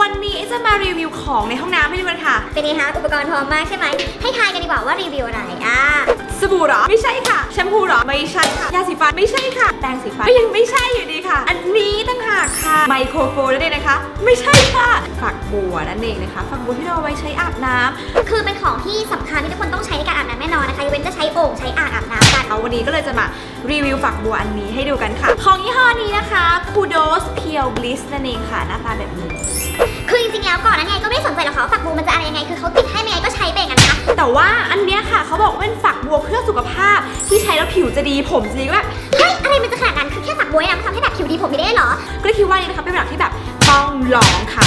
วันนี้จะมารีวิวของในห้องน้ำให้ดูกันค่ะ เป็นไงคะอุปกรณ์พร้อมมากใช่ไหม ให้ทายกันดีกว่าว่ารีวิวอะไรอะสบู่เหรอ ไม่ใช่ค่ะ แชมพูเหรอ ไม่ใช่ค่ะ ยาสีฟัน ไม่ใช่ค่ะ แปรงสีฟันก็ยังไม่ใช่อยู่ดีค่ะ อันนี้ตั้งหากค่ะ ไมโครโฟนนั่นเองนะคะ ไม่ใช่ค่ะ ฝักบัวนั่นเองนะคะ ฝักบัวที่เราเอาไว้ใช้อาบน้ำคือเป็นของที่สำคัญที่ทุกคนต้องใช้ในการอาบน้ำแน่นอนนะคะยกเว้นจะใช้โอ่งใช้อ่างอาบน้ำกัน เอาวันนี้ก็เลยจะมา รีวิวฝักบัวอันนี้ให้ดูกันค่ะ ของยี่ห้อนี้นะคะ Kudos Pure Bliss นั่นเองค่ะ หน้าตาแบบนี้คือจริงๆแล้วก่อนนั้นไงก็ไม่ได้สนใจหรอกค่ะว่าฝักบัวมันจะอะไรยังไง คือเขาติดให้ยังไงก็ใช้ไปอย่างนั้นนะคะแต่ว่าอันเนี้ยค่ะเขาบอกว่าเป็นฝักบัวเพื่อสุขภาพที่ใช้แล้วผิวจะดีผมจะดีก็แบบเฮ้ยอะไรมันจะขนาดนั้นคือแค่ฝักบัวเนี่ยมันทำให้แบบผิวดีผมไม่ได้เหรอ ก็เลยคิดว่านี่นะคะเป็นแบบที่แบบต้องลองค่ะ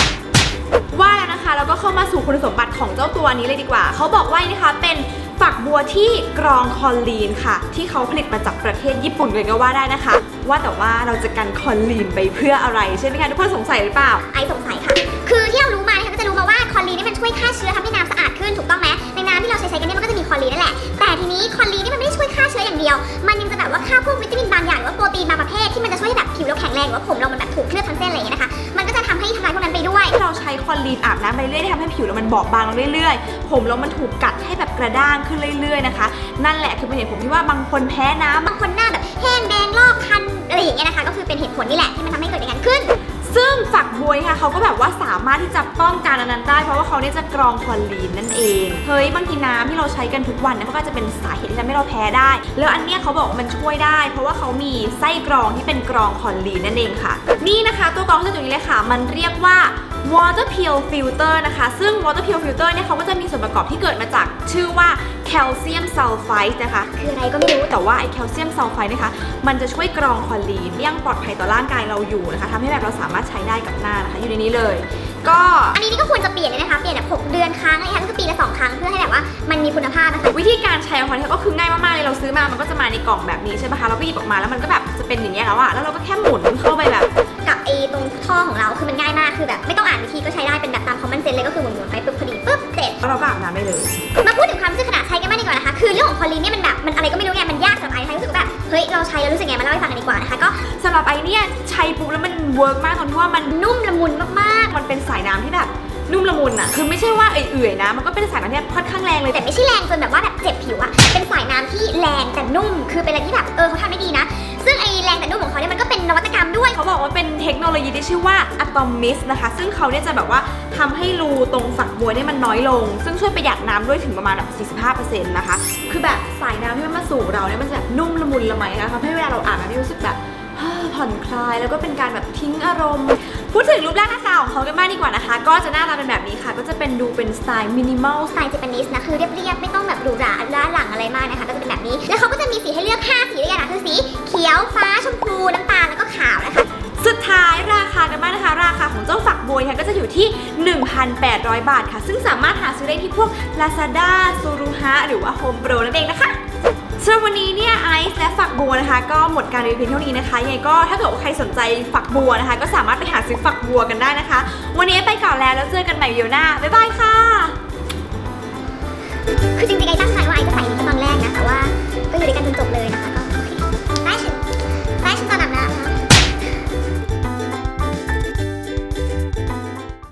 ว่าแล้วนะคะเราก็เข้ามาสู่คุณสมบัติของเจ้าตัวนี้เลยดีกว่า เขาบอกว่านี่นะคะเป็น ฝักบัวที่กรองคอลลีนค่ะ ที่เขาผลิตมาจากประเทศญี่ปุ่นเลยก็ว่าได้นะคะ ว่าแต่ว่าเราจะกันคอลลีนไปเพื่ออะไรใช่ไหมคะทุกคนสงสัยหรือเปล่า ไอสงสัยค่ะ คือที่เรารู้มาเนะคะก็จะรู้มาว่าคอลีนนี่มันช่วยฆ่าเชื้อทำให้น้ำสะอาดขึ้นถูกต้องไหมในน้ำที่เราใช้ใช้กันเนี่ยมันก็จะมีคอลีนนั่นแหละ แต่ทีนี้คอลีนนี่มันไม่ได้ช่วยฆ่าเชื้ออย่างเดียว มันยังจะแบบว่าฆ่าพวกวิตามินบางอย่างหรือว่าโปรตีนบางประเภทที่มันจะช่วยให้แบบผิวเราแข็งแรงหรือว่าผมเรามันแบบถูกเคลือบทั้งเส้นอะไรอย่างเงี้ยนะคะ คอลลีนอาบน้ำไปเรื่อยๆทำให้ผิวเรามันบอบบางลงเรื่อยๆ ผมเรามันถูกกัดให้แบบกระด้างขึ้นเรื่อยๆนะคะ นั่นแหละคือเป็นเหตุผลที่ว่าบางคนแพ้น้ำบางคนหน้าแบบแห้งแดงลอกคันอะไรอย่างเงี้ยนะคะ ก็คือเป็นเหตุผลนี่แหละที่มันทำให้เกิดอย่างนั้นขึ้น ซึ่งฝักบัวเนี่ยค่ะเขาก็แบบว่าสามารถที่จะป้องกันอันนั้นได้ เพราะว่าเขาเนี่ยจะกรองคอลีนนั่นเอง เฮ้ยบางทีน้ำที่เราใช้กันทุกวันเนี่ยมันก็จะเป็นสาเหตุที่ทำให้เราแพ้ได้ แล้วอันเนี้ยเขาบอกว่ามันช่วยได้ เพราะว่าเขามีไส้กรองที่เป็นกรองคอลีนนั่นเองค่ะ นี่นะคะตัวกรองที่อยู่ตรงนี้เลยค่ะ มันเรียกว่า water pure filter นะคะ ซึ่ง water pure filter เนี่ยเขาก็จะมีส่วนประกอบที่เกิดมาจากชื่อว่า calcium sulfide นะคะ คืออะไรก็ไม่รู้ แต่ว่าไอ้แคลเซียมซัลไฟด์นะคะ มันจะช่วยกรองคอลลีนยังปลอดภัยต่อร่างกายเราอยู่นะคะทำให้แบบเราสามารถใช้ได้กับหน้านะคะ อยู่ในนี้เลย ก็อันนี้นี่ก็ควรจะเปลี่ยนเลยนะคะ เปลี่ยนแบบ6เดือนครั้งอะไรคะก็คือปีละสองครั้งเพื่อให้แบบว่ามันมีคุณภาพนะคะวิธีการใช้ของเขาก็คือง่ายมากๆเลยเราซื้อมา มันก็จะมาในกล่องแบบนี้ใช่ไหมคะเราก็หยิบออกมาแล้วมันก็แบบจะเป็นอย่างเงี้ยแล้วอะแล้วเราก็แค่หมุนเข้าไปแบบกับไอ้ตรงท่อของเราคือมันง่ายมากคือแบบไม่ต้องอ่านวิธีก็ใช้ได้เป็นแบบตาม common sense เลยก็คือหมุนๆไปปุ๊บ แล้วเราก็อาบน้ำได้เลย มาพูดถึงความรู้สึกขณะใช้กันบ้างดีกว่านะคะ คือเรื่องของคอลีนเนี่ยมันแบบมันอะไรก็ไม่รู้ไง มันยากสำหรับไอ้ไทยรู้สึกว่าแบบ เฮ้ย เราใช้แล้วรู้สึกไง มาเล่าให้ฟังกันดีกว่านะคะ ก็สำหรับไอเนี่ยใช้ปุ๊บแล้วมันเวิร์กมากตรงที่ว่ามันนุ่มละมุนมากมันเป็นสายน้ำที่แบบนุ่มละมุนอะคือไม่ใช่ว่าเอื่อยๆนะ มันก็เป็นสายน้ำที่ค่อนข้างแรงเลยๆแต่ไม่ใช่แรงจนแบบว่าแบบเจ็บผิวอะเป็นสายน้ำที่แรงแต่นุ่ม คือเป็นอะไรที่แบบ เออเขาทำได้ดีนะ ซึ่งไอ้แรงแต่นุ่มของเขา เทคโนโลยีที่ชื่อว่า Atomis นะคะ ซึ่งเขาเนี่ยจะแบบว่าทำให้รูตรงฝักบัวเนี่ยมันน้อยลง ซึ่งช่วยประหยัดน้ำด้วยถึงประมาณแบบ45%นะคะ คือแบบสายน้ำที่มันมาสู่เราเนี่ยมันจะแบบนุ่มละมุนละไมนะคะทำให้เวลาเราอาบน้ำรู้สึกแบบผ่อนคลายแล้วก็เป็นการแบบทิ้งอารมณ์พูดถึงรูปร่างหน้าตาของเขากันบ้างดีกว่านะคะ ก็จะหน้าตาเป็นแบบนี้ค่ะ ก็จะเป็นดูเป็นสไตล์มินิมอลสไตล์เจแปนิสนะคือเรียบๆไม่ต้องแบบหรูหราล้าหลังอะไรมากนะคะก็จะเป็นแบบนี้ แล้วเขาก็จะมีสีให้เลือก 5 สีด้วยกันนะคือสีเขียวฟ้าชมพูน้ำตาลแล้วก็ขาวนะคะ สุดท้ายราคากันบ้างนะคะ ราคาของเจ้าฝักบัวค่ะก็จะอยู่ที่ 1,800 บาทค่ะ ซึ่งสามารถหาซื้อได้ที่พวก Lazada s u r u h a หรือว่า Home Pro นั่นเองนะคะสำหรับวันนี้เนี่ยไอซ์และฝักบัวนะคะ ก็หมดการรีวิวเพียงเท่านี้นะคะยังไงก็ถ้าเกิดว่าใครสนใจฝักบัวนะคะ ก็สามารถไปหาซื้อฝักบัวกันได้นะคะ วันนี้ไปก่อนแล้วแล้วเจอกันใหม่เดี๋ยวหน้าบ๊ายบายค่ะ คือจริงๆไอตั้งใจว่าไอจะใส่นี้ตอนแรกนะแต่ว่าก็อยู่ด้วยกันจนจบเลยนะคะ